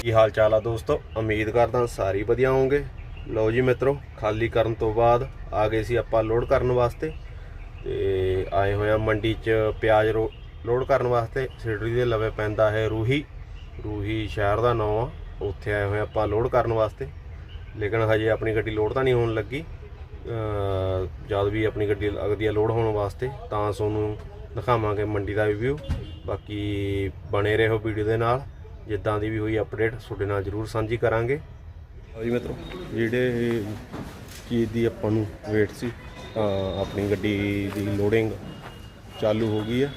ਕੀ ਹਾਲ ਚਾਲ ਆ ਦੋਸਤੋ? ਉਮੀਦ ਕਰਦਾ ਸਾਰੇ ਵਧੀਆ ਹੋਵੋਗੇ। ਲਓ ਜੀ ਮਿੱਤਰੋ, ਖਾਲੀ ਕਰਨ ਤੋਂ ਬਾਅਦ ਆ ਗਏ ਸੀ ਆਪਾਂ ਲੋਡ ਕਰਨ ਵਾਸਤੇ। ਤੇ ਆਏ ਹੋਏ ਆ ਮੰਡੀ 'ਚ ਪਿਆਜ਼ ਰੋ- ਲੋਡ ਕਰਨ ਵਾਸਤੇ। ਸਿਡਰੀ ਦੇ ਲਵੇ ਪੈਂਦਾ ਹੈ ਰੂਹੀ। ਰੂਹੀ ਸ਼ਹਿਰ ਦਾ ਨਾਮ ਆ। ਉੱਥੇ ਆਏ ਹੋਏ ਆਪਾਂ ਲੋਡ ਕਰਨ ਵਾਸਤੇ। ਲੇਕਿਨ ਹਜੇ ਆਪਣੀ ਗੱਡੀ ਲੋਡ ਤਾਂ ਨਹੀਂ ਹੋਣ ਲੱਗੀ। ਜਦ ਵੀ ਆਪਣੀ ਗੱਡੀ ਲੱਗਦੀ ਆ ਲੋਡ ਹੋਣ ਵਾਸਤੇ, ਤਾਂ ਤੁਹਾਨੂੰ ਦਿਖਾਵਾਂਗੇ ਮੰਡੀ ਦਾ ਰਿਵਿਊ ਬਾਕੀ ਬਣੇ ਰਹੋ ਵੀਡੀਓ ਦੇ ਨਾਲ। ਜਿੱਦਾਂ ਦੀ ਵੀ ਹੋਈ ਅਪਡੇਟ ਤੁਹਾਡੇ ਨਾਲ ਜਰੂਰ ਸਾਂਝੀ ਕਰਾਂਗੇ। ਜੀ ਮਿੱਤਰੋ, ਜਿਹੜੇ ਚੀਜ਼ ਦੀ ਆਪਾਂ ਨੂੰ ਵੇਟ ਸੀ, ਤਾਂ ਆਪਣੀ ਗੱਡੀ ਦੀ ਲੋਡਿੰਗ ਚਾਲੂ ਹੋ ਗਈ ਹੈ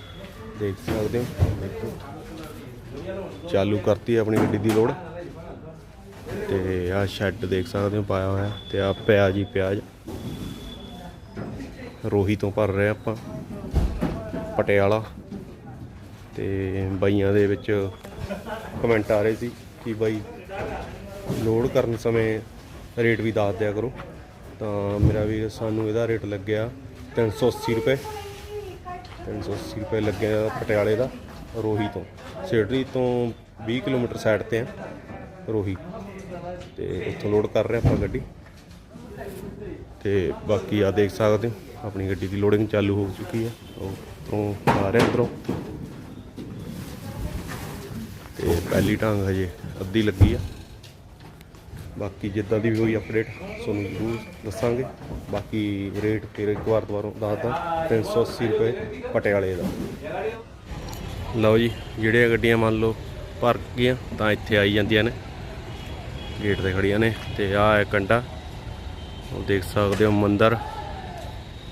ਦੇਖ ਸਕਦੇ ਹੋ, ਦੇਖੋ। ਚਾਲੂ ਕਰਤੀ ਆਪਣੀ ਗੱਡੀ ਦੀ ਲੋਡ ਤੇ ਆ ਸ਼ੈੱਡ ਦੇਖ ਸਕਦੇ ਹੋ, ਪਾਇਆ ਹੋਇਆ। ਤੇ ਆ ਪਿਆਜ਼ ਹੀ ਪਿਆਜ਼। ਰੋਹੀ ਤੋਂ ਭਰ ਰਹੇ ਆਪਾਂ। ਪਟਿਆਲਾ। ਤੇ ਬਾਈਆਂ ਦੇ ਵਿੱਚ ਕਮੈਂਟ ਆ ਰਹੇ ਸੀ ਕਿ ਬਾਈ ਲੋਡ ਕਰਨ ਸਮੇਂ ਰੇਟ ਵੀ ਦੱਸ ਦਿਆ ਕਰੋ। ਤਾਂ ਮੇਰਾ ਵੀ ਸਾਨੂੰ ਇਹਦਾ ਰੇਟ ਲੱਗਿਆ 380 ਰੁਪਏ। 380 ਰੁਪਏ ਲੱਗਿਆ ਪਟਿਆਲੇ ਦਾ ਰੋਹੀ ਤੋਂ। ਸੇਡਰੀ ਤੋਂ 20 ਕਿਲੋਮੀਟਰ ਸਾਈਡ ਤੇ ਆ ਰੋਹੀ। ਤੇ ਉੱਥੋਂ ਲੋਡ ਕਰ ਰਹੇ ਆਪਾਂ ਗੱਡੀ। ਤੇ ਬਾਕੀ ਆ ਦੇਖ ਸਕਦੇ ਹੋ, ਆਪਣੀ ਗੱਡੀ ਦੀ ਲੋਡਿੰਗ ਚਾਲੂ ਹੋ ਚੁੱਕੀ ਹੈ। ਉਹ ਤੋਂ ਆ ਰਿਹਾ ਉਧਰੋਂ ਤੇ ਪਹਿਲੀ ਟਾਂਗ ਹਜੇ ਅੱਧੀ ਲੱਗੀ ਆ। ਬਾਕੀ ਜਿੱਦਾਂ ਦੀ ਵੀ ਹੋਈ ਅਪਡੇਟ ਤੁਹਾਨੂੰ ਜ਼ਰੂਰ ਦੱਸਾਂਗੇ। ਬਾਕੀ ਰੇਟ ਫਿਰ ਇੱਕ ਵਾਰ ਦੁਬਾਰਾ ਦੱਸਦਾ 380 ਰੁਪਏ ਪਟਿਆਲੇ ਦਾ। ਲਓ ਜੀ, ਜਿਹੜੀਆਂ ਗੱਡੀਆਂ ਮੰਨ ਲਓ ਭਰ ਗਈਆਂ, ਤਾਂ ਇੱਥੇ ਆਈ ਜਾਂਦੀਆਂ ਨੇ। ਗੇਟ ਤੇ ਖੜੀਆਂ ਨੇ ਤੇ ਆਹ ਹੈ ਕੰਡਾ। ਉਹ ਦੇਖ ਸਕਦੇ ਹੋ ਮੰਦਰ।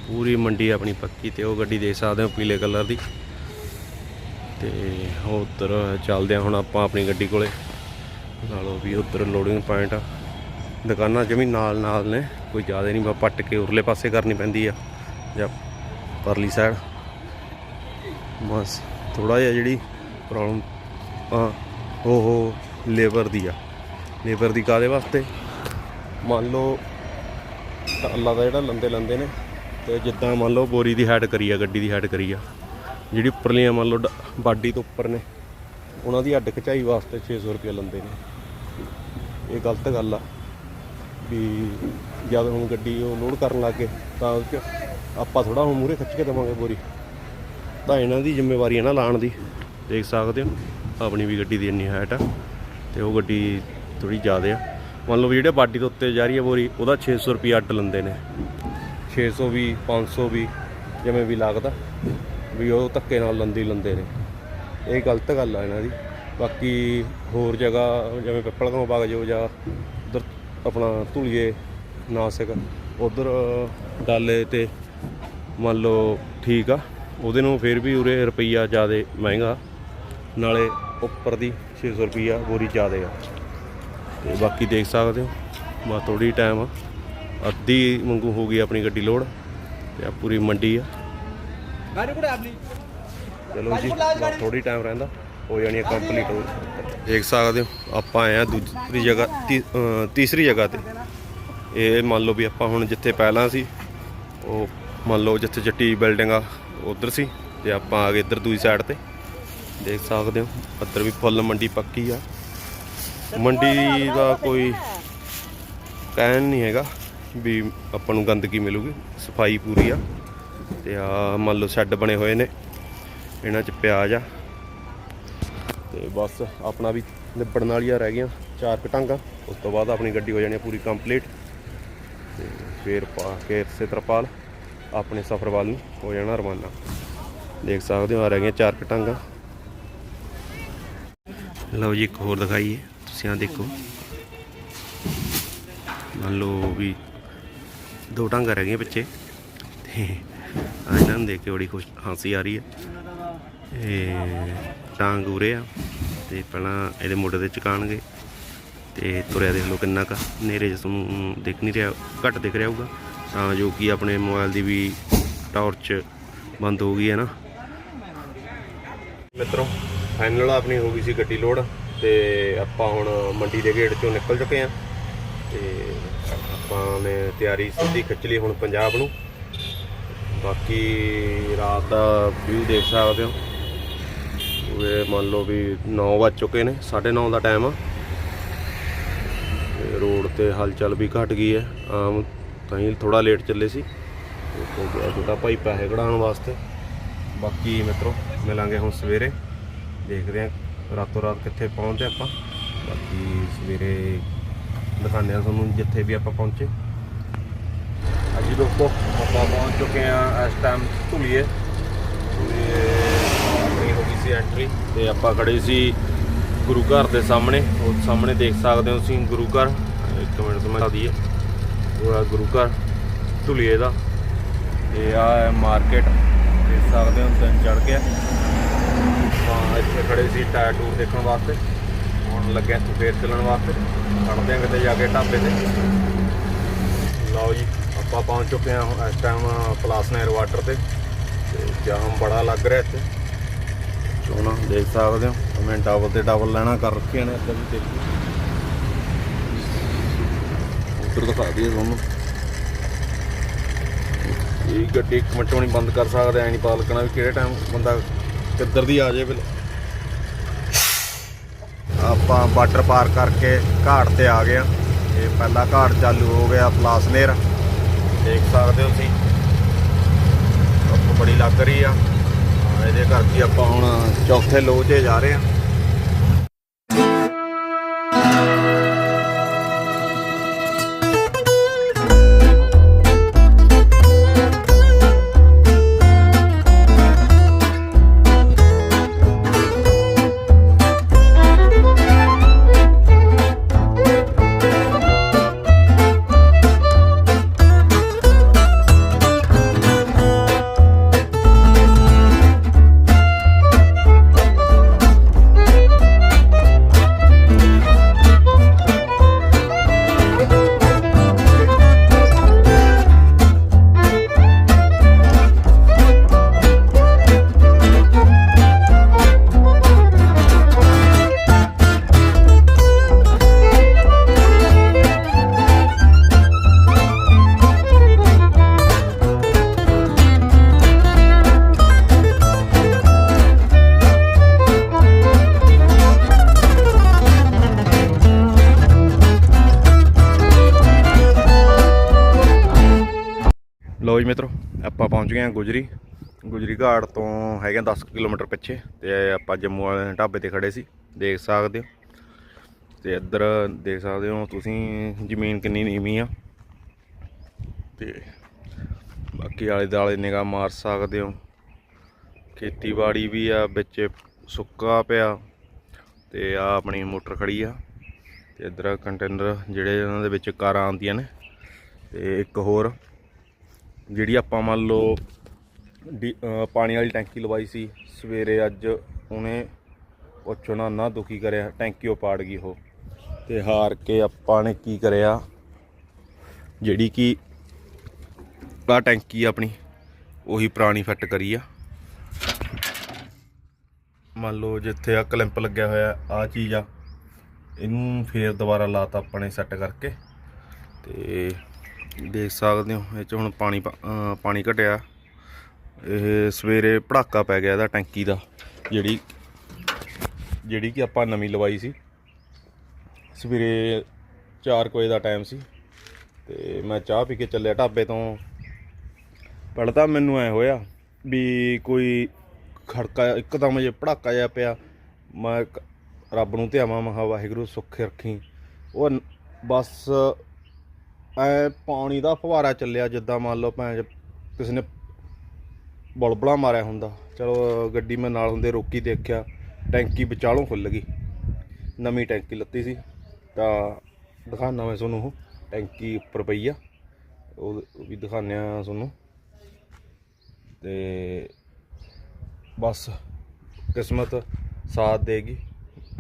ਪੂਰੀ ਮੰਡੀ ਆਪਣੀ ਪੱਕੀ ਤੇ ਉਹ ਗੱਡੀ ਦੇਖ ਸਕਦੇ ਹੋ ਪੀਲੇ ਕਲਰ ਦੀ। ਤੇ ਉੱਧਰ ਚੱਲਦੇ ਆ ਹੁਣ ਆਪਾਂ ਆਪਣੀ ਗੱਡੀ ਕੋਲੇ। ਨਾਲੋਂ ਵੀ ਉੱਧਰ ਲੋਡਿੰਗ ਪੁਆਇੰਟ ਆ। ਦੁਕਾਨਾਂ ਜਮੀ ਨਾਲ ਨਾਲ ਨੇ, ਕੋਈ ਜ਼ਿਆਦਾ ਨਹੀਂ ਬਾ ਪੱਟ ਕੇ ਉਰਲੇ ਪਾਸੇ ਕਰਨੀ ਪੈਂਦੀ ਆ, ਜਾਂ ਪਰਲੀ ਸਾਈਡ ਬਸ ਥੋੜਾ ਜਿਹਾ ਜਿਹੜੀ ਪ੍ਰੋਬਲਮ ਆ, ਉਹ ਉਹ ਲੇਬਰ ਦੀ ਆ। ਲੇਬਰ ਦੀ ਕਾਦੇ ਵਾਸਤੇ? ਮੰਨ ਲਓ ਅੱਲਾ ਦਾ ਜਿਹੜਾ ਲੰਦੇ ਲੰਦੇ ਨੇ, ਤੇ ਜਿੱਦਾਂ ਮੰਨ ਲਓ ਬੋਰੀ ਦੀ ਹੈਡ ਕਰੀ ਆ, ਗੱਡੀ ਦੀ ਹੈਡ ਕਰੀ ਆ। ਜਿਹੜੀ ਉੱਪਰਲੀਆਂ ਮੰਨ ਲਓ ਡ- ਬਾਡੀ ਤੋਂ ਉੱਪਰ ਨੇ, ਉਹਨਾਂ ਦੀ ਅੱਡ ਖਚਾਈ ਵਾਸਤੇ 600 ਰੁਪਏ ਲੈਂਦੇ ਨੇ। ਇਹ ਗਲਤ ਗੱਲ ਆ ਵੀ ਜਦ ਹੁਣ ਗੱਡੀ ਉਹ ਲੋਡ ਕਰਨ ਲੱਗੇ ਤਾਂ ਉਹ ਆਪਾਂ ਥੋੜਾ ਹੁਣ ਮੂਰੇ ਖਿੱਚ ਕੇ ਦੇਵਾਂਗੇ ਬੋਰੀ। ਤਾਂ ਇਹਨਾਂ ਦੀ ਜ਼ਿੰਮੇਵਾਰੀ ਹੈ ਨਾ ਲਾਣ ਦੀ। ਦੇਖ ਸਕਦੇ ਹੋ, ਆਪਣੀ ਵੀ ਗੱਡੀ ਦੀ ਇੰਨੀ ਹਾਈਟ ਆ, ਤੇ ਉਹ ਗੱਡੀ ਥੋੜੀ ਜ਼ਿਆਦਾ ਆ। ਮੰਨ ਲਓ ਵੀ ਜਿਹੜੇ ਬਾਡੀ ਦੇ ਉੱਤੇ ਜਾ ਰਹੀ ਹੈ ਬੋਰੀ, ਉਹਦਾ 600 ਰੁਪਏ ਅੱਡ ਲੈਂਦੇ ਨੇ। 600 ਵੀ 500 ਵੀ, ਜਿਵੇਂ ਵੀ ਲੱਗਦਾ। ਵੀ ਉਹ ਧੱਕੇ ਨਾਲ ਲੰਦੀ ਲੰਦੇ ਨੇ। ਇਹ ਗਲਤ ਗੱਲ ਆ ਇਹਨਾਂ ਦੀ। ਬਾਕੀ ਹੋਰ ਜਗ੍ਹਾ, ਜਿਵੇਂ ਪਿੱਪਲਗਾঁव ਬਾਗ ਜੋ ਜਾਂ ਉਧਰ ਆਪਣਾ ਧੂਲੀਏ ਨਾਸਿਕ, ਉਧਰ ਡਾਲੇ ਤੇ ਮੰਨ ਲਓ ਠੀਕ ਆ। ਉਹਦੇ ਨੂੰ ਫਿਰ ਵੀ ਉਰੇ ਰੁਪਈਆ ਜ਼ਿਆਦਾ ਮਹਿੰਗਾ, ਨਾਲੇ ਉੱਪਰ ਦੀ 600 ਰੁਪਈਆ ਬੋਰੀ ਜ਼ਿਆਦਾ ਆ। ਤੇ ਬਾਕੀ ਦੇਖ ਸਕਦੇ ਹੋ ਬਾ ਥੋੜੀ ਟਾਈਮ ਆ। ਅੱਧੀ ਮੰਗੂ ਹੋ ਗਈ ਆਪਣੀ ਗੱਡੀ ਲੋਡ ਤੇ ਆ ਪੂਰੀ ਮੰਡੀ ਆ। ਚਲੋ ਜੀ ਥੋੜੀ ਟਾਈਮ ਰਹਿੰਦਾ ਹੋ ਜਾਣੀ ਹੈ ਕੰਪਲੀਟ ਹੋ ਦੇਖ ਸਕਦੇ ਹੋ ਆਪਾਂ ਆਏ ਆ ਦੂਜੀ ਜਗ੍ਹਾ ਤੀਸਰੀ ਜਗ੍ਹਾ ਤੇ। ਇਹ ਮੰਨ ਲਓ ਵੀ ਆਪਾਂ ਹੁਣ ਜਿੱਥੇ ਪਹਿਲਾਂ ਸੀ ਉਹ ਮੰਨ ਲਓ ਜਿੱਥੇ ਜੱਟੀ ਬਿਲਡਿੰਗ ਆ ਉਧਰ ਸੀ ਤੇ ਆਪਾਂ ਆ ਗਏ ਇੱਧਰ ਦੂਜੀ ਸਾਈਡ ਤੇ। ਦੇਖ ਸਕਦੇ ਹੋ ਅੱਧਰ ਵੀ ਫੁੱਲ ਮੰਡੀ ਪੱਕੀ ਆ। ਮੰਡੀ ਦਾ ਕੋਈ ਕਹਿਣ ਨਹੀਂ ਹੈਗਾ ਵੀ ਆਪਾਂ ਨੂੰ ਗੰਦਗੀ ਮਿਲੂਗੀ ਸਫ਼ਾਈ ਪੂਰੀ ਆ। ਤੇ ਆ ਮੰਨ ਲਓ ਸ਼ੈੱਡ ਬਣੇ ਹੋਏ ਨੇ। ਇਹਨਾਂ 'ਚ ਪਿਆਜ਼ ਆ। ਤੇ ਬਸ ਆਪਣਾ ਵੀ ਨਿਬੜਨ ਵਾਲੀਆਂ ਰਹਿ ਗਈਆਂ ਚਾਰ ਕਟਾਂਗਾ ਉਸ ਤੋਂ ਬਾਅਦ ਆਪਣੀ ਗੱਡੀ ਹੋ ਜਾਣੀ ਪੂਰੀ ਕੰਪਲੀਟ ਤੇ ਫੇਰ ਪਾ ਕੇ ਇਸੇ ਤਰਪਾਲ ਆਪਣੇ ਸਫ਼ਰ ਵੱਲ ਨੂੰ ਹੋ ਜਾਣਾ ਰਵਾਨਾ। ਦੇਖ ਸਕਦੇ ਹੋ ਆ ਰਹਿ ਗਈਆਂ ਚਾਰ ਕਟਾਂਗਾ ਲਓ ਜੀ ਇੱਕ ਹੋਰ ਦਿਖਾਈਏ। ਤੁਸੀਂ ਆ ਦੇਖੋ। ਮੰਨ ਲਓ ਵੀ ਦੋ ਟਾਂਗਾ ਰਹਿ ਗਈਆਂ ਪਿੱਛੇ। ਤੇ ਆ ਇਹਨਾਂ ਨੂੰ ਦੇਖ ਕੇ ਬੜੀ ਖੁਸ਼, ਹਾਸੀ ਆ ਰਹੀ ਹੈ। ਇਹ ਟਾਂਗ ਉਰੇ ਆ, ਤੇ ਪਹਿਲਾਂ ਇਹਦੇ ਮੋਢੇ ਤੇ ਚਕਾਣਗੇ, ਤੇ ਤੁਰਿਆ ਦੇਖ ਲਓ ਕਿੰਨਾ ਕਾ ਨੇਰੇ ਜਿਸ ਨੂੰ ਦਿਖ ਨਹੀਂ ਰਿਹਾ, ਘੱਟ ਦਿਖ ਰਿਹਾ ਹੋਊਗਾ। ਤਾਂ ਜੋ ਕਿ ਆਪਣੇ ਮੋਬਾਈਲ ਦੀ ਵੀ ਟਾਰਚ ਬੰਦ ਹੋ ਗਈ ਹੈ ਨਾ। ਮਿੱਤਰੋ, ਫਾਈਨਲ ਆਪਣੀ ਹੋ ਗਈ ਸੀ ਗੱਡੀ ਲੋਡ, ਤੇ ਆਪਾਂ ਹੁਣ ਮੰਡੀ ਦੇ ਗੇਟ ਚੋਂ ਨਿਕਲ ਚੁੱਕੇ ਆ ਤੇ ਆਪਾਂ ਨੇ ਤਿਆਰੀ ਸਿੱਧੀ ਖਿੱਚ ਲਈ ਹੁਣ ਪੰਜਾਬ ਨੂੰ। ਬਾਕੀ ਰਾਤ ਦਾ ਵਿਊ ਦੇਖ ਸਕਦੇ ਹੋ। ਇਹ ਮੰਨ ਲਓ ਵੀ 9 ਵੱਜ ਚੁੱਕੇ ਨੇ 9:30 ਦਾ ਟਾਈਮ ਆ। ਰੋਡ ਤੇ ਹਲਚਲ ਵੀ ਘਟ ਗਈ ਹੈ। ਆਮ ਤਾਂ ਹੀ ਥੋੜਾ ਲੇਟ ਚੱਲੇ ਸੀ। ਤੇ ਛੋਟਾ ਭਾਈ ਪੈਸੇ ਕਢਾਉਣ ਵਾਸਤੇ। ਬਾਕੀ ਮਿੱਤਰੋ, ਮਿਲਾਂਗੇ ਹੁਣ ਸਵੇਰੇ। ਦੇਖਦੇ ਹਾਂ ਰਾਤੋਂ ਰਾਤ ਕਿੱਥੇ ਪਹੁੰਚਦੇ ਆਪਾਂ। ਬਾਕੀ ਸਵੇਰੇ ਦਿਖਾਉਂਦੇ ਹਾਂ ਤੁਹਾਨੂੰ ਜਿੱਥੇ ਵੀ ਆਪਾਂ ਪਹੁੰਚੇ। ਜੀ ਦੋਸਤੋ, ਆਪਾਂ ਪਹੁੰਚ ਚੁੱਕੇ ਹਾਂ ਇਸ ਟਾਈਮ ਧੁਲੀਏ। ਧੁਲੀਏ ਆਪਣੀ ਹੋ ਗਈ ਸੀ ਐਂਟਰੀ ਤੇ ਆਪਾਂ ਖੜੇ ਸੀ ਗੁਰੂ ਘਰ ਦੇ ਸਾਹਮਣੇ। ਉਹ ਸਾਹਮਣੇ ਦੇਖ ਸਕਦੇ ਹੋ ਤੁਸੀਂ ਗੁਰੂ ਘਰ। ਇੱਕ ਮਿੰਟ ਤੋਂ ਮੈਂ ਦਈਏ। ਉਹ ਆ ਗੁਰੂ ਘਰ ਧੁਲੀਏ ਦਾ। ਇਹ ਆ ਹੈ ਮਾਰਕੀਟ ਦੇਖ ਸਕਦੇ ਹੋ ਦਿਨ ਚੜ ਗਿਆ ਆਪਾਂ ਇੱਥੇ ਖੜੇ ਸੀ ਟਾਇਰ ਟੂਰ ਦੇਖਣ ਵਾਸਤੇ। ਹੁਣ ਲੱਗਿਆ ਇੱਥੇ ਫੇਰ ਚੱਲਣ ਵਾਸਤੇ। ਖੜਦੇ ਹਾਂ ਕਿਤੇ ਜਾ ਕੇ ਢਾਬੇ ਤੇ। ਲਓ ਜੀ। ਆਪਾਂ ਪਹੁੰਚ ਚੁੱਕੇ ਹਾਂ ਇਸ ਟਾਈਮ ਪਲਾਸ ਨਹਿਰ ਵਾਟਰ ਤੇ। ਤੇ ਜਾਮ ਬੜਾ ਲੱਗ ਰਿਹਾ ਇੱਥੇ। ਚੋਣਾ ਦੇਖ ਸਕਦੇ ਹੋ। ਮੈਂ ਡਬਲ ਤੇ ਡਬਲ ਲੈਣਾ ਕਰ ਰੱਖੇ ਨੇ ਇੱਧਰ ਵੀ ਦੇਖੋ ਉੱਧਰ ਦਿਖਾ ਦਈਏ ਤੁਹਾਨੂੰ। ਇਹ ਗੱਡੀ ਇੱਕ ਮਿੰਟ ਹੋਣੀ ਬੰਦ ਕਰ ਸਕਦੇ, ਐ ਨਹੀਂ ਪਤਾ ਲੱਗਣਾ ਵੀ ਕਿਹੜੇ ਟਾਈਮ ਬੰਦਾ ਕਿੱਧਰ ਦੀ ਆ ਜਾਏ ਬਿਲ ਆਪਾਂ ਵਾਟਰ ਪਾਰ ਕਰਕੇ ਘਾਟ ਤੇ ਆ ਗਏ ਆ ਇਹ ਪਹਿਲਾ ਘਾਟ ਚਾਲੂ ਹੋ ਗਿਆ ਪਲਾਸਨੇਰ ਦੇਖ ਸਕਦੇ ਹੋ ਤੁਸੀਂ। ਧੁੱਪ ਬੜੀ ਲੱਗ ਰਹੀ ਆ। ਇਹਦੇ ਕਰਕੇ ਆਪਾਂ ਹੁਣ ਚੌਥੇ ਲੋਅ 'ਤੇ ਜਾ ਰਹੇ ਆ। ਜੀ ਮਿੱਤਰੋ, ਆਪਾਂ ਪਹੁੰਚ ਗਏ ਹਾਂ ਗੁਜਰੀ। ਗੁਜਰੀ ਘਾਟ ਤੋਂ ਹੈਗੇ 10 ਕਿਲੋਮੀਟਰ ਪਿੱਛੇ ਤੇ ਆਪਾਂ ਜੰਮੂ ਵਾਲੇ ਢਾਬੇ ਤੇ ਖੜੇ ਸੀ। ਦੇਖ ਸਕਦੇ ਹੋ। ਤੇ ਇੱਧਰ ਦੇਖ ਸਕਦੇ ਹੋ ਤੁਸੀਂ, ਜ਼ਮੀਨ ਕਿੰਨੀ ਨੀਵੀਂ ਆ। ਤੇ ਬਾਕੀ ਆਲੇ ਦਾਲੇ ਨਿਗਾਹ ਮਾਰ ਸਕਦੇ ਹੋ। ਖੇਤੀਬਾੜੀ ਵੀ ਆ, ਵਿੱਚ ਸੁੱਕਾ ਪਿਆ। ਤੇ ਆ ਆਪਣੀ ਮੋਟਰ ਖੜੀ ਆ। ਤੇ ਇੱਧਰ ਕੰਟੇਨਰ ਜਿਹੜੇ ਉਹਨਾਂ ਦੇ ਵਿੱਚ ਕਾਰਾਂ ਆਉਂਦੀਆਂ ਨੇ। ਤੇ ਇੱਕ ਹੋਰ ਜਿਹੜੀ ਆਪਾਂ ਮੰਨ ਲਓ ਡੀ- ਪਾਣੀ ਵਾਲੀ ਟੈਂਕੀ ਲਵਾਈ ਸੀ, ਸਵੇਰੇ ਅੱਜ ਉਹਨੇ ਪੁੱਛੋ ਨਾ ਦੁਖੀ ਕਰਿਆ, ਟੈਂਕੀ ਉਹ ਪਾੜ ਗਈ ਉਹ। ਤੇ ਹਾਰ ਕੇ ਆਪਾਂ ਨੇ ਕੀ ਕਰਿਆ? ਜਿਹੜੀ ਕਿ ਆ ਟੈਂਕੀ ਆਪਣੀ, ਉਹੀ ਪੁਰਾਣੀ ਫਿੱਟ ਕਰੀ ਆ। ਮੰਨ ਲਓ ਜਿੱਥੇ ਆ ਕਲੈਂਪ ਲੱਗਿਆ ਹੋਇਆ, ਆ ਚੀਜ਼ ਆ, ਇਹਨੂੰ ਫੇਰ ਦੁਬਾਰਾ ਲਾਤਾ ਆਪਾਂ ਨੇ ਸੈੱਟ ਕਰਕੇ। ਤੇ ਦੇਖ ਸਕਦੇ ਹੋ, ਇਹ ਚ ਹੁਣ ਪਾਣੀ ਪਾ- ਪਾਣੀ ਘਟਿਆ। ਇਹ ਸਵੇਰੇ ਪੜਾਕਾ ਪੈ ਗਿਆ ਇਹਦਾ ਟੈਂਕੀ ਦਾ, ਜਿਹੜੀ ਜਿਹੜੀ ਕਿ ਆਪਾਂ ਨਵੀਂ ਲਵਾਈ ਸੀ। ਸਵੇਰੇ 4 ਵਜੇ ਦਾ ਟਾਈਮ ਸੀ, ਤੇ ਮੈਂ ਚਾਹ ਪੀ ਕੇ ਚੱਲਿਆ ਢਾਬੇ ਤੋਂ। ਪਹਿਲਾਂ ਤਾਂ ਮੈਨੂੰ ਐ ਹੋਇਆ ਵੀ ਕੋਈ ਖੜਕਾ, ਇੱਕਦਮ ਜੇ ਪੜਾਕਾ ਜਿਹਾ ਪਿਆ, ਮੈਂ ਰੱਬ ਨੂੰ ਧਿਆਵਾਂ, ਮਹਾ ਵਾਹਿਗੁਰੂ ਸੁੱਖ ਰੱਖੀ। ਉਹ ਬਸ ਐ ਪਾਣੀ ਦਾ ਫੁਹਾਰਾ ਚੱਲਿਆ ਜਿੱਦਾਂ ਮੰਨ ਲਓ ਭੈਣ ਚ ਕਿਸੇ ਨੇ ਬੁਲਬੁਲਾ ਮਾਰਿਆ ਹੁੰਦਾ। ਚਲੋ ਗੱਡੀ ਮੈਂ ਨਾਲ ਹੁੰਦੇ ਰੋਕੀ ਦੇਖਿਆ, ਟੈਂਕੀ ਵਿਚਾਲੋਂ ਖੁੱਲ ਗਈ। ਨਵੀਂ ਟੈਂਕੀ ਲੱਤੀ ਸੀ। ਤਾਂ ਦਿਖਾਣਾ ਮੈਂ ਤੁਹਾਨੂੰ ਉਹ ਟੈਂਕੀ ਉੱਪਰ ਪਈ ਆ। ਉਹ ਵੀ ਦਿਖਾਉਂਦੇ ਆ ਤੁਹਾਨੂੰ। ਤੇ ਬਸ ਕਿਸਮਤ ਸਾਥ ਦੇਗੀ।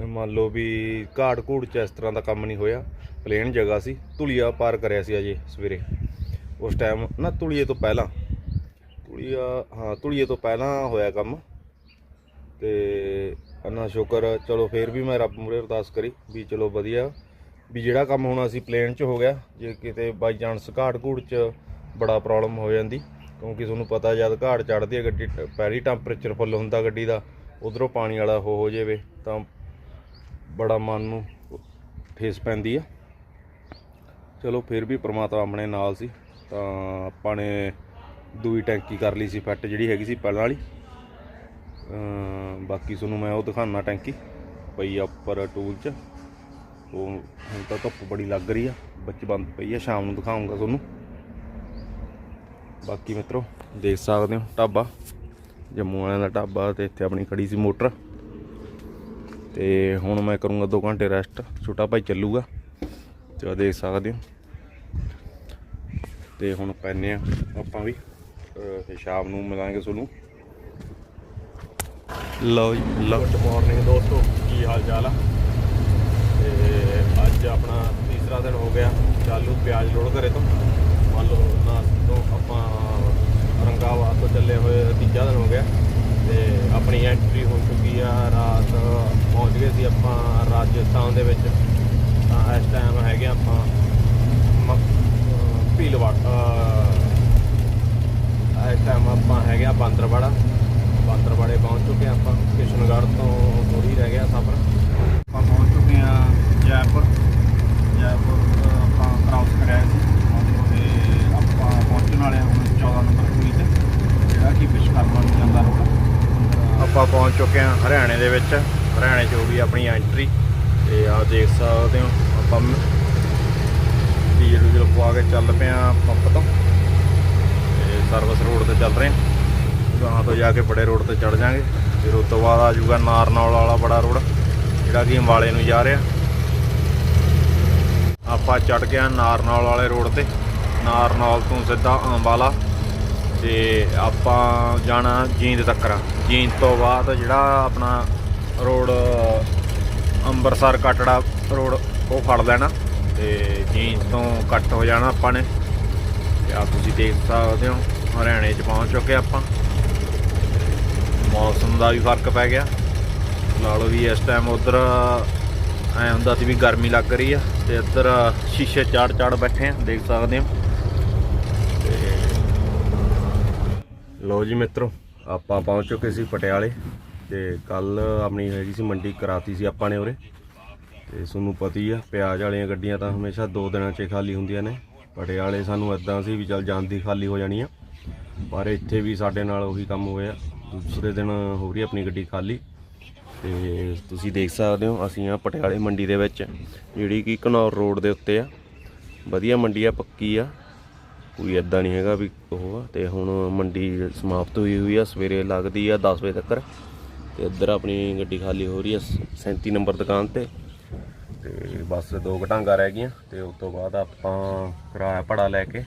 ਮੰਨ ਲਓ ਵੀ ਘਾਟ ਘੂੜ ਚ ਇਸ ਤਰ੍ਹਾਂ ਦਾ ਕੰਮ ਨਹੀਂ ਹੋਇਆ। ਪਲੇਨ ਜਗ੍ਹਾ ਸੀ, ਧੁਲੀਆ ਪਾਰ ਕਰਿਆ ਸੀ ਅਜੇ ਸਵੇਰੇ। ਉਸ ਟਾਈਮ ਨਾ ਧੁਲੀਏ ਤੋਂ ਪਹਿਲਾਂ, ਧੁਲੀਆ, ਹਾਂ, ਧੁਲੀਏ ਤੋਂ ਪਹਿਲਾਂ ਹੋਇਆ ਕੰਮ। ਤੇ ਅੰਨਾ ਸ਼ੁਕਰ, ਚਲੋ ਫੇਰ ਵੀ ਮੈਂ ਰੱਬ ਮੂਰੇ ਅਰਦਾਸ ਕਰੀ ਵੀ ਚਲੋ ਵਧੀਆ। ਵੀ ਜਿਹੜਾ ਕੰਮ ਹੋਣਾ ਸੀ ਪਲੇਨ 'ਚ ਹੋ ਗਿਆ, ਜੇ ਕਿਤੇ ਬਾਈ ਚਾਂਸ ਘਾੜ ਘੂੜ 'ਚ ਬੜਾ ਪ੍ਰੋਬਲਮ ਹੋ ਜਾਂਦੀ, ਕਿਉਂਕਿ ਤੁਹਾਨੂੰ ਪਤਾ ਜਦ ਘਾਟ ਚੜਦੀ ਹੈ, ਗੱਡੀ ਟ- ਪਹਿਲੀ ਟੈਂਪਰੇਚਰ ਫੁੱਲ ਹੁੰਦਾ ਗੱਡੀ ਦਾ, ਉਧਰੋਂ ਪਾਣੀ ਵਾਲਾ ਹੋ ਹੋ ਜਾਵੇ, ਤਾਂ ਬੜਾ ਮਨ ਨੂੰ ਠੇਸ ਪੈਂਦੀ ਆ ਚਲੋ ਫਿਰ ਵੀ ਪ੍ਰਮਾਤਮਾ ਆਪਣੇ ਨਾਲ ਸੀ। ਤਾਂ ਆਪਾਂ ਨੇ ਦੂਈ ਟੈਂਕੀ ਕਰ ਲਈ ਸੀ ਫਿੱਟ ਜਿਹੜੀ ਹੈਗੀ ਸੀ ਪਹਿਲਾਂ ਵਾਲੀ। ਬਾਕੀ ਤੁਹਾਨੂੰ ਮੈਂ ਉਹ ਦਿਖਾਉਣਾ ਟੈਂਕੀ ਪਈ ਆ ਉੱਪਰ ਟੂਲ 'ਚ। ਉਹ ਹੁਣ ਤਾਂ ਧੁੱਪ ਬੜੀ ਲੱਗ ਰਹੀ ਆ ਬੱਚੀ ਬੰਦ ਪਈ ਆ, ਸ਼ਾਮ ਨੂੰ ਦਿਖਾਉਂਗਾ ਤੁਹਾਨੂੰ। ਬਾਕੀ ਮਿੱਤਰੋ, ਦੇਖ ਸਕਦੇ ਹੋ ਢਾਬਾ, ਜੰਮੂ ਵਾਲਿਆਂ ਦਾ ਢਾਬਾ ਤੇ ਇੱਥੇ ਆਪਣੀ ਖੜੀ ਸੀ ਮੋਟਰ। ਤੇ ਹੁਣ ਮੈਂ ਕਰੂੰਗਾ 2 ਘੰਟੇ ਰੈਸਟ ਛੋਟਾ ਭਾਈ ਚੱਲੂਗਾ। ਤੇ ਆਹ ਦੇਖ ਸਕਦੇ ਹੋ। ਤੇ ਹੁਣ ਪੈਨੇ ਆ ਆਪਾਂ ਵੀ ਫਿਰ ਸ਼ਾਮ ਨੂੰ ਮਿਲਾਂਗੇ ਤੁਹਾਨੂੰ। ਲਓ ਜੀ ਗੁੱਡ ਮਾਰਨਿੰਗ ਦੋਸਤੋ ਕੀ ਹਾਲ ਚਾਲ ਆ? ਤੇ ਅੱਜ ਆਪਣਾ ਤੀਸਰਾ ਦਿਨ ਹੋ ਗਿਆ ਚਾਲੂ ਪਿਆਜ਼ ਲੋਡ ਕਰੇ ਤੋਂ। ਮੰਨ ਲਓ ਨਾ ਤੋਂ ਆਪਾਂ ਰੰਗਾਵਾ ਤੋਂ ਚੱਲੇ ਹੋਏ ਤੀਜਾ ਦਿਨ ਹੋ ਗਿਆ। ਤੇ ਆਪਣੀ ਐਂਟਰੀ ਹੋ ਚੁੱਕੀ ਆ ਰਾਤ ਪਹੁੰਚ ਗਏ ਸੀ ਆਪਾਂ ਰਾਜਸਥਾਨ ਦੇ ਵਿੱਚ। ਇਸ ਟਾਈਮ ਹੈਗੇ ਆਪਾਂ ਮ- ਅਹ ਇਸ ਟਾਈਮ ਆਪਾਂ ਹੈਗੇ ਆ ਬਾਂਦਰਵਾੜਾ। ਬਾਂਦਰਵਾੜੇ ਪਹੁੰਚ ਚੁੱਕੇ ਹਾਂ ਆਪਾਂ, ਕਿਸ਼ਨਗੜ੍ਹ ਤੋਂ ਥੋੜੀ ਰਹਿ ਗਿਆ ਸਫ਼ਰ। ਆਪਾਂ ਪਹੁੰਚ ਚੁੱਕੇ ਹਾਂ ਜੈਪੁਰ। ਜੈਪੁਰ ਆਪਾਂ ਕ੍ਰਾਸ ਕਰਿਆ ਸੀ। ਤੇ ਆਪਾਂ ਪਹੁੰਚਣ ਵਾਲੇ ਹਾਂ ਹੁਣ 14 ਨੰਬਰ ਸੂਈ ਤੇ, ਜਿਹੜਾ ਕਿ ਵਿਸ਼ਕਰਮਾ ਨੂੰ ਜਾਂਦਾ ਹੋਊਗਾ ਆਪਾਂ ਪਹੁੰਚ ਚੁੱਕੇ ਹਾਂ ਹਰਿਆਣੇ ਦੇ ਵਿੱਚ। ਹਰਿਆਣੇ 'ਚ ਹੋ ਗਈ ਆਪਣੀ ਐਂਟਰੀ ਤੇ ਆਹ ਦੇਖ ਸਕਦੇ ਹੋ। ਪੰਪ ਡੀਜ਼ਲ ਡੂਜ਼ਲ ਪਵਾ ਕੇ ਚੱਲ ਪਿਆ ਪੰਪ ਤੋਂ। ਤੇ ਸਰਵਿਸ ਰੋਡ ਤੇ ਚੱਲ ਰਹੇ ਹਾਂ। ਗਾਹਾਂ ਤੋਂ ਜਾ ਕੇ ਬੜੇ ਰੋਡ ਤੇ ਚੜ ਜਾਾਂਗੇ ਫਿਰ ਉਸ ਤੋਂ ਬਾਅਦ ਆ ਜਾਊਗਾ ਨਾਰਨੌਲ ਵਾਲਾ ਬੜਾ ਰੋਡ ਜਿਹੜਾ ਕਿ ਅੰਬਾਲੇ ਨੂੰ ਜਾ ਰਿਹਾ। ਆਪਾਂ ਚੜ ਗਏ ਨਾਰਨੌਲ ਵਾਲੇ ਰੋਡ ਤੇ। ਨਾਰਨੌਲ ਤੋਂ ਸਿੱਧਾ ਅੰਬਾਲਾ। ਤੇ ਆਪਾਂ ਜਾਣਾ ਜੀਂਦ ਤੱਕਰ। ਜੀਂਦ ਤੋਂ ਬਾਅਦ ਜਿਹੜਾ ਆਪਣਾ ਰੋਡ ਅੰਬਰਸਰ ਕਟੜਾ ਰੋਡ ਉਹ ਫੜ ਲੈਣਾ ਤੇ ਜੀਂਦ ਤੋਂ ਕੱਟ ਹੋ ਜਾਣਾ ਆਪਾਂ ਨੇ। ਤੇ ਆ ਤੁਸੀਂ ਦੇਖ ਸਕਦੇ ਹੋ, ਹਰਿਆਣੇ 'ਚ ਪਹੁੰਚ ਚੁੱਕੇ ਆਪਾਂ। ਮੌਸਮ ਦਾ ਵੀ ਫ਼ਰਕ ਪੈ ਗਿਆ। ਨਾਲੋਂ ਵੀ ਇਸ ਟਾਈਮ ਉਧਰ ਐ ਹੁੰਦਾ ਸੀ ਵੀ ਗਰਮੀ ਲੱਗ ਰਹੀ ਆ ਤੇ ਇੱਧਰ ਸ਼ੀਸ਼ੇ ਚਾੜ ਚਾੜ ਬੈਠੇ ਆ, ਦੇਖ ਸਕਦੇ ਹੋ। ਤੇ ਲੋ ਜੀ ਮਿੱਤਰੋ, ਆਪਾਂ ਪਹੁੰਚ ਚੁੱਕੇ ਸੀ ਪਟਿਆਲੇ ਤੇ ਕੱਲ ਆਪਣੀ ਹੈਗੀ ਸੀ ਮੰਡੀ ਕਰਾਤੀ ਸੀ ਆਪਾਂ ਨੇ ਉਰੇ। ਤੇ ਤੁਹਾਨੂੰ ਪਤਾ ਹੀ ਆ, ਪਿਆਜ਼ ਵਾਲੀਆਂ ਗੱਡੀਆਂ ਤਾਂ ਹਮੇਸ਼ਾ ਦੋ ਦਿਨਾਂ 'ਚ ਖਾਲੀ ਹੁੰਦੀਆਂ ਨੇ। ਪਟਿਆਲੇ ਸਾਨੂੰ ਇਦਾਂ ਸੀ ਵੀ ਚੱਲ ਜਾਂਦੀ ਖਾਲੀ ਹੋ ਜਾਣੀ ਆ। ਪਰ ਇੱਥੇ ਵੀ ਸਾਡੇ ਨਾਲ ਉਹੀ ਕੰਮ ਹੋਇਆ। ਦੂਸਰੇ ਦਿਨ ਹੋ ਰਹੀ ਆਪਣੀ ਗੱਡੀ ਖਾਲੀ। ਤੇ ਤੁਸੀਂ ਦੇਖ ਸਕਦੇ ਹੋ, ਅਸੀਂ ਆ ਪਟਿਆਲੇ ਮੰਡੀ ਦੇ ਵਿੱਚ, ਜਿਹੜੀ ਕਿ ਘਨੌਰ ਰੋਡ ਦੇ ਉੱਤੇ ਆ। ਵਧੀਆ ਮੰਡੀ ਆ, ਪੱਕੀ ਆ। ਕੋਈ ਇਦਾਂ ਨਹੀਂ ਹੈਗਾ ਵੀ ਉਹ ਆ। ਤੇ ਹੁਣ ਮੰਡੀ ਸਮਾਪਤ ਹੋਈ ਹੋਈ ਆ, ਸਵੇਰੇ ਲੱਗਦੀ ਆ 10 ਵਜੇ ਤੱਕ। ਤੇ ਇੱਧਰ ਆਪਣੀ ਗੱਡੀ ਖਾਲੀ ਹੋ ਰਹੀ ਆ 37 ਨੰਬਰ ਦੁਕਾਨ ਤੇ। ਤੇ ਬਸ ਦੋ ਘਟਾਂਗਾ ਰਹਿ ਗਈਆਂ ਤੇ ਉਸ ਤੋਂ ਬਾਅਦ ਆਪਾਂ ਕਿਰਾਇਆ ਭੜਾ ਲੈ ਕੇ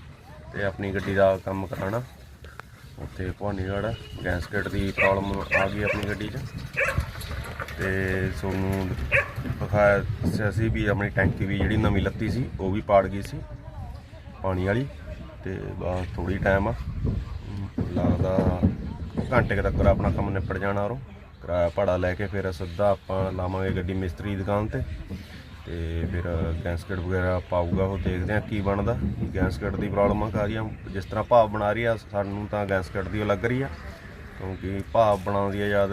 ਤੇ ਆਪਣੀ ਗੱਡੀ ਦਾ ਕੰਮ ਕਰਾਣਾ ਉੱਥੇ ਭਵਾਨੀਗੜ੍ਹ ਗੈਸਕਟ ਦੀ ਪ੍ਰੋਬਲਮ ਆ ਗਈ ਆਪਣੀ ਗੱਡੀ 'ਚ। ਤੇ ਸੋਨੂੰ ਦਿਖਾਇਆ ਦੱਸਿਆ ਸੀ ਵੀ ਆਪਣੀ ਟੈਂਕੀ ਵੀ ਜਿਹੜੀ ਨਵੀਂ ਲੱਤੀ ਸੀ, ਉਹ ਵੀ ਪਾੜ ਗਈ ਸੀ ਪਾਣੀ ਵਾਲੀ ਤੇ ਬਸ ਥੋੜੀ ਟਾਈਮ ਆ। ਲੱਗਦਾ ਘੰਟੇ ਤੱਕ ਆਪਣਾ ਕੰਮ ਨਿਪਟ ਜਾਣਾ ਔਰੋਂ ਕਿਰਾਇਆ ਭਾੜਾ ਲੈ ਕੇ ਫਿਰ ਸਿੱਧਾ ਆਪਾਂ ਲਾਵਾਂਗੇ ਗੱਡੀ ਮਿਸਤਰੀ ਦੁਕਾਨ ਤੇ। ਤੇ ਫਿਰ ਗੈਸਕਟ ਵਗੈਰਾ ਪਾਊਗਾ, ਉਹ ਦੇਖਦੇ ਆ ਕੀ ਬਣਦਾ। ਗੈਸਕਟ ਦੀ ਪ੍ਰੋਬਲਮ ਆ ਕਾਰੀਆਂ ਜਿਸ ਤਰ੍ਹਾਂ ਭਾਵ ਬਣਾ ਰਹੀ ਆ, ਸਾਨੂੰ ਤਾਂ ਗੈਸਕਟ ਦੀ ਉਹ ਲੱਗ ਰਹੀ ਆ। ਕਿਉਂਕਿ ਭਾਵ ਬਣਾਉਂਦੀ ਆ ਜਦ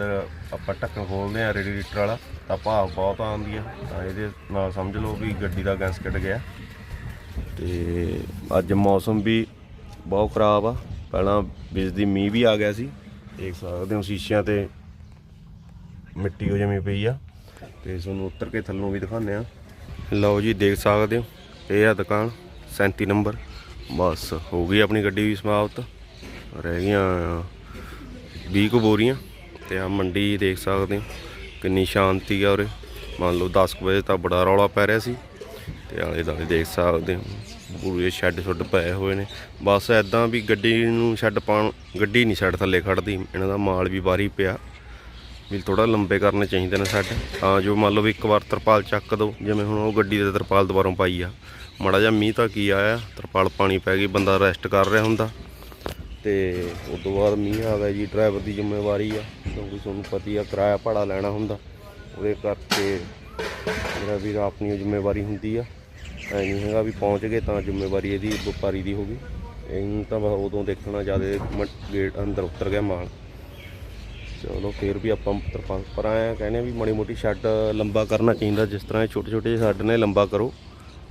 ਆਪਾਂ ਢੱਕਣ ਖੋਲਦੇ ਆ ਰੇਡੀਏਟਰ ਵਾਲਾ, ਤਾਂ ਭਾਵ ਬਹੁਤ ਆਉਂਦੀ ਆ। ਤਾਂ ਇਹਦੇ ਨਾਲ ਸਮਝ ਲਓ ਵੀ ਗੱਡੀ ਦਾ ਗੈਸਕਟ ਗਿਆ। ਤੇ ਅੱਜ ਮੌਸਮ ਵੀ ਬਹੁਤ ਖਰਾਬ ਆ। ਪਹਿਲਾਂ ਬਿਜਲੀ ਮੀਂਹ ਵੀ ਆ ਗਿਆ ਸੀ। ਦੇਖ ਸਕਦੇ ਹੋ ਸ਼ੀਸ਼ਿਆਂ ਤੇ ਮਿੱਟੀ ਹੋ ਜਮੀ ਪਈ ਆ। ਤੇ ਤੁਹਾਨੂੰ ਉੱਤਰ ਕੇ ਥੱਲੋਂ ਵੀ ਦਿਖਾਉਂਦੇ ਆ ਲਓ ਜੀ, ਦੇਖ ਸਕਦੇ ਹੋ। ਇਹ ਆ ਦੁਕਾਨ 37 ਨੰਬਰ। ਬਸ, ਹੋ ਗਈ ਆਪਣੀ ਗੱਡੀ ਵੀ ਸਮਾਪਤ। ਰਹਿ ਗਈਆਂ 20 ਕੁ ਬੋਰੀਆਂ ਤੇ ਆ ਮੰਡੀ ਦੇਖ ਸਕਦੇ ਹੋ, ਕਿੰਨੀ ਸ਼ਾਂਤੀ ਆ ਉਰੇ। ਮੰਨ ਲਓ 10 ਕੁ ਵਜੇ ਤਾਂ ਬੜਾ ਰੌਲਾ ਪੈ ਰਿਹਾ ਸੀ ਤੇ ਆਲੇ ਦੁਆਲੇ ਦੇਖ ਸਕਦੇ ਹੋ ਪੂਰੇ ਸ਼ੈੱਡ ਸ਼ੁੱਡ ਪਏ ਹੋਏ ਨੇ। ਬਸ ਐਦਾਂ ਵੀ ਗੱਡੀ ਨੂੰ ਸ਼ੈੱਡ ਪਾਉਣ, ਗੱਡੀ ਨਹੀਂ ਸ਼ੈੱਡ ਥੱਲੇ ਖੜਦੀ, ਇਹਨਾਂ ਦਾ ਮਾਲ ਵੀ ਬਾਰੀ ਪਿਆ। ਵੀ ਥੋੜਾ ਲੰਬੇ ਕਰਨੇ ਚਾਹੀਦੇ ਨੇ ਸ਼ੈੱਡ। ਤਾਂ ਜੋ ਮੰਨ ਲਓ ਵੀ ਇੱਕ ਵਾਰ ਤਰਪਾਲ ਚੱਕ ਦੋ, ਜਿਵੇਂ ਹੁਣ ਉਹ ਗੱਡੀ ਦੇ ਤਰਪਾਲ ਦੁਬਾਰੋਂ ਪਾਈ ਆ। ਮਾੜਾ ਜਿਹਾ ਮੀਂਹ ਤਾਂ ਕੀ ਆਇਆ, ਤਰਪਾਲ ਪਾਣੀ ਪੈ ਗਈ, ਬੰਦਾ ਰੈਸਟ ਕਰ ਰਿਹਾ ਹੁੰਦਾ। ਤੇ ਉਸ ਤੋਂ ਬਾਅਦ ਮੀਂਹ ਆ ਗਿਆ ਜੀ ਡਰਾਈਵਰ ਦੀ ਜ਼ਿੰਮੇਵਾਰੀ ਆ, ਕਿਉਂਕਿ ਤੁਹਾਨੂੰ ਪਤੀ ਆ, ਕਿਰਾਇਆ ਭਾੜਾ ਲੈਣਾ ਹੁੰਦਾ। ਉਹਦੇ ਕਰਕੇ ਮੇਰਾ ਵੀਰ ਆਪਣੀ ਜ਼ਿੰਮੇਵਾਰੀ ਹੁੰਦੀ ਆ। ਐ ਨਹੀਂ ਹੈਗਾ ਵੀ ਪਹੁੰਚ ਗਏ ਤਾਂ ਜ਼ਿੰਮੇਵਾਰੀ ਇਹਦੀ, ਵਪਾਰੀ ਦੀ ਹੋ ਗਈ। ਇਹਨੂੰ ਤਾਂ ਉਦੋਂ ਦੇਖਣਾ ਜ਼ਿਆਦਾ ਗੇਟ ਅੰਦਰ ਉਤਰ ਗਿਆ ਮਾਲ। ਚਲੋ ਫੇਰ ਵੀ ਆਪਾਂ ਤਰਪਾਲ ਪਰ ਆਇਆ ਕਹਿੰਦੇ ਵੀ ਮਾੜੀ ਮੋਟੀ ਸ਼ੈੱਡ ਲੰਬਾ ਕਰਨਾ ਚਾਹੀਦਾ, ਜਿਸ ਤਰ੍ਹਾਂ ਇਹ ਛੋਟੇ ਛੋਟੇ ਸ਼ੈੱਡ ਨੇ ਲੰਬਾ ਕਰੋ।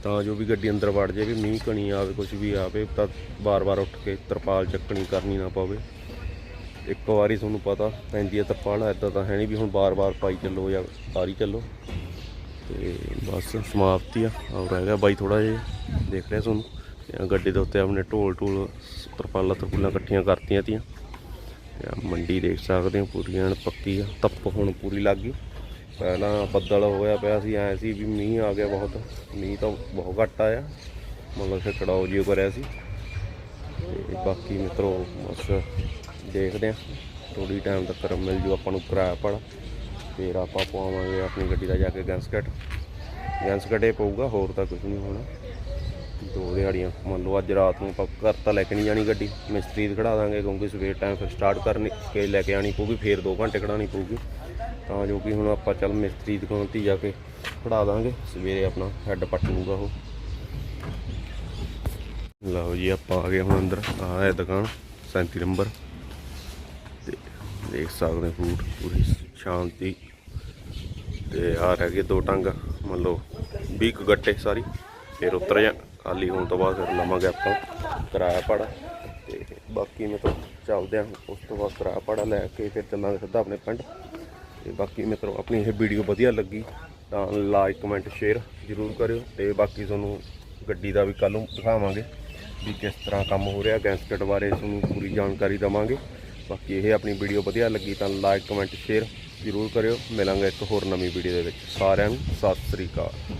ਤਾਂ ਜੋ ਵੀ ਗੱਡੀ ਅੰਦਰ ਵੜ ਜਾਵੇ ਮੀਂਹ ਕਣੀ ਆਵੇ ਕੁਝ ਵੀ ਆਵੇ, ਤਾਂ ਬਾਰ-ਬਾਰ ਉੱਠ ਕੇ ਤਰਪਾਲ ਚੱਕਣੀ ਕਰਨੀ ਨਾ ਪਵੇ। ਇੱਕ ਵਾਰੀ ਤੁਹਾਨੂੰ ਪਤਾ ਪੈਂਦੀ ਹੈ ਤਰਪਾਲ ਐਦਾਂ ਤਾਂ ਹੈ ਨਹੀਂ ਵੀ ਹੁਣ ਬਾਰ-ਬਾਰ ਪਾਈ ਚੱਲੋ ਜਾਂ ਸਾਰੀ ਚੱਲੋ। ਤੇ ਬਸ ਸਮਾਪਤੀ ਆ ਔਰ ਗਿਆ ਬਾਈ ਥੋੜਾ ਜਿਹਾ, ਦੇਖ ਰਿਹਾ ਤੁਹਾਨੂੰ। ਤੇ ਗੱਡੀ ਦੇ ਉੱਤੇ ਆਪਣੇ ਢੋਲ ਢੋਲ, ਤਰਪਾਲਾਂ ਤਰਪੂਲਾਂ ਇਕੱਠੀਆਂ ਕਰਤੀਆਂ ਤੀਆਂ। ਤੇ ਮੰਡੀ ਦੇਖ ਸਕਦੇ ਹੋ ਪੂਰੀ ਐਨ ਪੱਕੀ ਆ, ਧੁੱਪ ਹੁਣ ਪੂਰੀ ਲੱਗ ਗਈ। ਪਹਿਲਾਂ ਬੱਦਲ ਹੋਇਆ ਪਿਆ ਸੀ, ਐ ਸੀ ਵੀ ਮੀਂਹ ਆ ਗਿਆ ਬਹੁਤ, ਮੀਂਹ ਤਾਂ ਬਹੁਤ ਘੱਟ ਆਇਆ ਮਤਲਬ ਕਿ ਕੜਾਓ ਜਿਹਾ ਕਰਿਆ ਸੀ। ਤੇ ਬਾਕੀ ਮਿੱਤਰੋ, ਬਸ ਦੇਖਦੇ ਆ ਥੋੜੀ ਟਾਈਮ ਤੱਕ ਮਿਲ ਜੂ, ਆਪਾਂ ਨੂੰ ਕਿਰਾਇਆ ਪੜ ਫਿਰ ਆਪਾਂ ਪਾਵਾਂਗੇ ਆਪਣੀ ਗੱਡੀ ਦਾ ਜਾ ਕੇ ਗੈਂਸਕਟ। ਗੈਂਸਕਟ ਇਹ ਪਊਗਾ, ਹੋਰ ਤਾਂ ਕੁਝ ਨਹੀਂ ਹੋਣਾ। ਦੋ ਦਿਹਾੜੀਆਂ। ਮੰਨ ਲਓ ਅੱਜ ਰਾਤ ਨੂੰ ਆਪਾਂ ਘਰ ਤਾਂ ਲੈ ਕੇ ਨਹੀਂ ਜਾਣੀ ਗੱਡੀ। ਮਿਸਤਰੀ ਦੀ ਖੜਾ ਦਾਂਗੇ ਕਿਉਂਕਿ ਸਵੇਰ ਟਾਈਮ ਫਿਰ ਸਟਾਰਟ ਕਰਨੀ ਕੇ ਲੈ ਕੇ ਆਣੀ ਪਊਗੀ, ਫਿਰ 2 ਘੰਟੇ ਖੜਾਣੀ ਪਊਗੀ। ਤਾਂ ਜੋ ਕਿ ਹੁਣ ਆਪਾਂ ਚੱਲ ਮਿਸਤਰੀ ਦੁਕਾਨ ਤੇ ਹੀ ਜਾ ਕੇ ਖੜਾ ਦਾਂਗੇ। ਸਵੇਰੇ ਆਪਣਾ ਹੈੱਡ ਪੱਟ ਲੂਗਾ ਉਹ। ਲਓ ਜੀ, ਆਪਾਂ ਆ ਗਏ ਹੁਣ ਅੰਦਰ। ਆਹ ਹੈ ਦੁਕਾਨ 37 ਨੰਬਰ। ਤੇ ਦੇਖ ਸਕਦੇ ਫੂਡ, ਪੂਰੀ ਸ਼ਾਂਤੀ। ਤੇ ਆ ਰਹਿ ਗਏ ਦੋ ਟੰਗ। ਮੰਨ ਲਓ 20 ਕੁ ਗੱਟੇ ਸਾਰੀ ਫਿਰ ਉਤਰ ਜਾ ਖਾਲੀ ਹੋਣ ਤੋਂ ਬਾਅਦ ਫਿਰ ਲਵਾਂਗੇ ਆਪਾਂ ਕਿਰਾਇਆ ਭਾੜਾ ਤੇ ਬਾਕੀ ਮਤਲਬ ਚੱਲਦੇ ਆ। ਉਸ ਤੋਂ ਬਾਅਦ ਕਿਰਾਇਆ ਭਾੜਾ ਲੈ ਕੇ ਫਿਰ ਚੱਲਾਂਗੇ ਸਿੱਧਾ ਆਪਣੇ ਪਿੰਡ। ਤੇ ਬਾਕੀ ਮਿੱਤਰੋ ਆਪਣੀ ਇਹ ਵੀਡੀਓ ਵਧੀਆ ਲੱਗੀ, ਤਾਂ ਲਾਈਕ ਕਮੈਂਟ ਸ਼ੇਅਰ ਜ਼ਰੂਰ ਕਰਿਓ। ਤੇ ਬਾਕੀ ਤੁਹਾਨੂੰ ਗੱਡੀ ਦਾ ਵੀ ਕੱਲ ਨੂੰ ਦਿਖਾਵਾਂਗੇ ਵੀ ਕਿਸ ਤਰ੍ਹਾਂ ਕੰਮ ਹੋ ਰਿਹਾ। ਗੈਂਸਕਟ ਬਾਰੇ ਤੁਹਾਨੂੰ ਪੂਰੀ ਜਾਣਕਾਰੀ ਦਵਾਂਗੇ। ਬਾਕੀ ਇਹ ਆਪਣੀ ਵੀਡੀਓ ਵਧੀਆ ਲੱਗੀ ਤਾਂ ਲਾਈਕ ਕਮੈਂਟ ਸ਼ੇਅਰ ਜ਼ਰੂਰ ਕਰਿਓ। ਮਿਲਾਂਗੇ ਇੱਕ ਹੋਰ ਨਵੀਂ ਵੀਡੀਓ ਦੇ ਵਿੱਚ। ਸਾਰਿਆਂ ਨੂੰ ਸਤਿ ਸ੍ਰੀ ਅਕਾਲ।